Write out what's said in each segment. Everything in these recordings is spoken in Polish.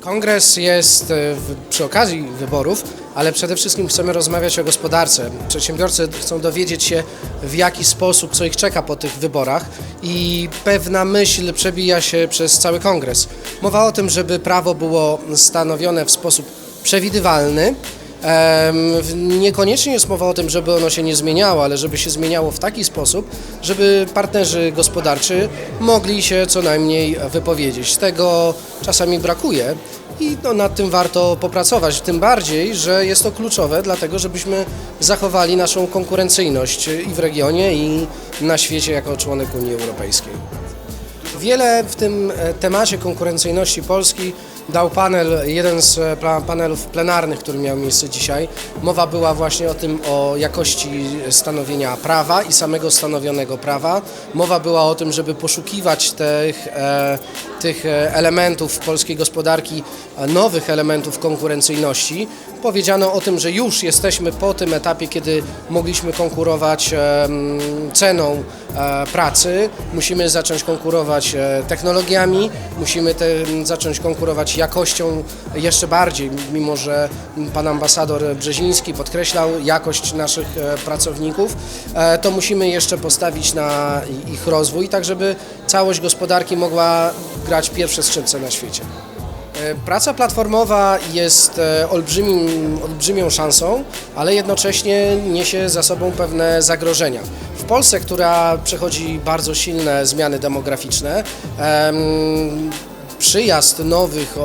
Kongres jest e, przy okazji wyborów, ale przede wszystkim chcemy rozmawiać o gospodarce. Przedsiębiorcy chcą dowiedzieć się, w jaki sposób, co ich czeka po tych wyborach i pewna myśl przebija się przez cały kongres. Mowa o tym, żeby prawo było stanowione w sposób przewidywalny, Niekoniecznie jest mowa o tym, żeby ono się nie zmieniało, ale żeby się zmieniało w taki sposób, żeby partnerzy gospodarczy mogli się co najmniej wypowiedzieć. Tego czasami brakuje i no, nad tym warto popracować. Tym bardziej, że jest to kluczowe, dlatego żebyśmy zachowali naszą konkurencyjność i w regionie, i na świecie jako członek Unii Europejskiej. Wiele w tym e, temacie konkurencyjności Polski dał panel, jeden z e, panelów plenarnych, który miał miejsce dzisiaj. Mowa była właśnie o tym, o jakości stanowienia prawa i samego stanowionego prawa. Mowa była o tym, żeby poszukiwać tych, e, tych e, elementów polskiej gospodarki, nowych elementów konkurencyjności. Powiedziano o tym, że już jesteśmy po tym etapie, kiedy mogliśmy konkurować ceną pracy, musimy zacząć konkurować technologiami, musimy te, zacząć konkurować jakością jeszcze bardziej, mimo że pan ambasador Brzeziński podkreślał jakość naszych e, pracowników, e, to musimy jeszcze postawić na ich rozwój, tak żeby całość gospodarki mogła grać pierwsze skrzypce na świecie. E, Praca platformowa jest olbrzymim, olbrzymią szansą, ale jednocześnie niesie za sobą pewne zagrożenia. W Polsce, która przechodzi bardzo silne zmiany demograficzne, em, przyjazd nowych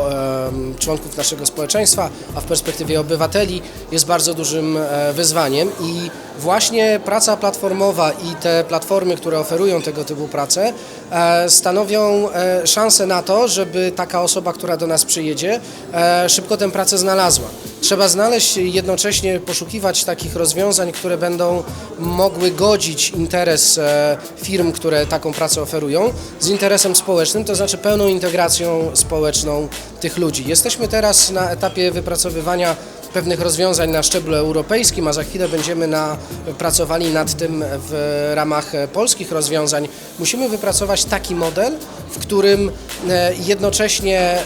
członków naszego społeczeństwa, a w perspektywie obywateli jest bardzo dużym e, wyzwaniem i właśnie praca platformowa i te platformy, które oferują tego typu pracę, e, stanowią e, szansę na to, żeby taka osoba, która do nas przyjedzie, e, szybko tę pracę znalazła. Trzeba znaleźć jednocześnie poszukiwać takich rozwiązań, które będą mogły godzić interes firm, które taką pracę oferują, z interesem społecznym, to znaczy pełną integracją społeczną tych ludzi. Jesteśmy teraz na etapie wypracowywania pewnych rozwiązań na szczeblu europejskim, a za chwilę będziemy na, pracowali nad tym w ramach polskich rozwiązań. Musimy wypracować taki model, w którym e, jednocześnie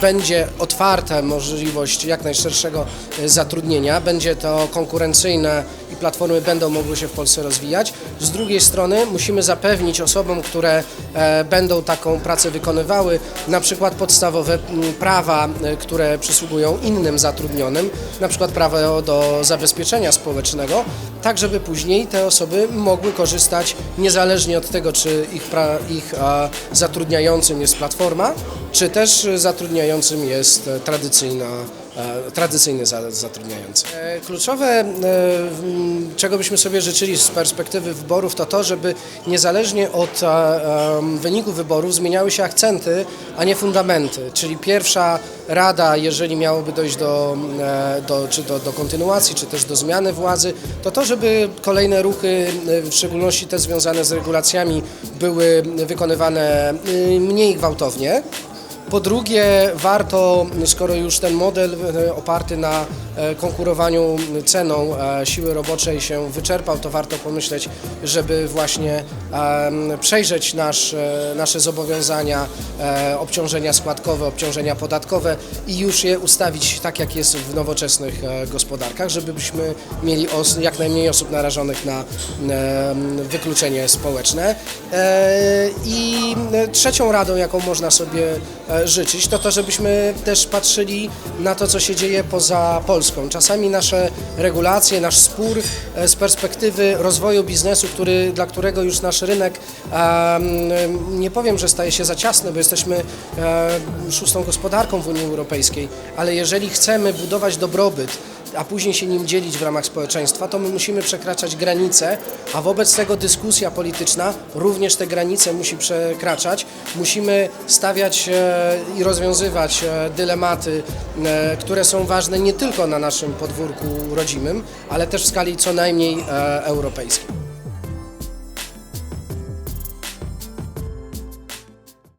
będzie otwarta możliwość jak najszerszego e, zatrudnienia, będzie to konkurencyjne platformy będą mogły się w Polsce rozwijać. Z drugiej strony musimy zapewnić osobom, które e, będą taką pracę wykonywały, na przykład podstawowe prawa, e, które przysługują innym zatrudnionym, na przykład prawo do zabezpieczenia społecznego, tak żeby później te osoby mogły korzystać niezależnie od tego, czy ich, pra, ich zatrudniającym jest platforma, czy też zatrudniającym jest e, tradycyjna e, tradycyjny za- zatrudniający. E, Kluczowe, e, czego byśmy sobie życzyli z perspektywy wyborów, to to, żeby niezależnie od wyniku wyborów zmieniały się akcenty, a nie fundamenty. Czyli pierwsza rada, jeżeli miałoby dojść do, do, czy do, do kontynuacji, czy też do zmiany władzy, to to, żeby kolejne ruchy, w szczególności te związane z regulacjami, były wykonywane mniej gwałtownie. Po drugie, warto, skoro już ten model e, oparty na e, konkurowaniu ceną e, siły roboczej się wyczerpał, to warto pomyśleć, żeby właśnie przejrzeć nasz, nasze zobowiązania, obciążenia składkowe, obciążenia podatkowe i już je ustawić tak, jak jest w nowoczesnych gospodarkach, żebyśmy mieli jak najmniej osób narażonych na wykluczenie społeczne. I trzecią radą, jaką można sobie życzyć, to to, żebyśmy też patrzyli na to, co się dzieje poza Polską. Czasami nasze regulacje, nasz spór e, z perspektywy rozwoju biznesu, który, dla którego już nasz rynek, nie powiem, że staje się za ciasny, bo jesteśmy e, szóstą gospodarką w Unii Europejskiej, ale jeżeli chcemy budować dobrobyt, a później się nim dzielić w ramach społeczeństwa, to my musimy przekraczać granice, a wobec tego dyskusja polityczna również te granice musi przekraczać. Musimy stawiać e, i rozwiązywać e, dylematy, e, które są ważne nie tylko na naszym podwórku rodzimym, ale też w skali co najmniej europejskiej.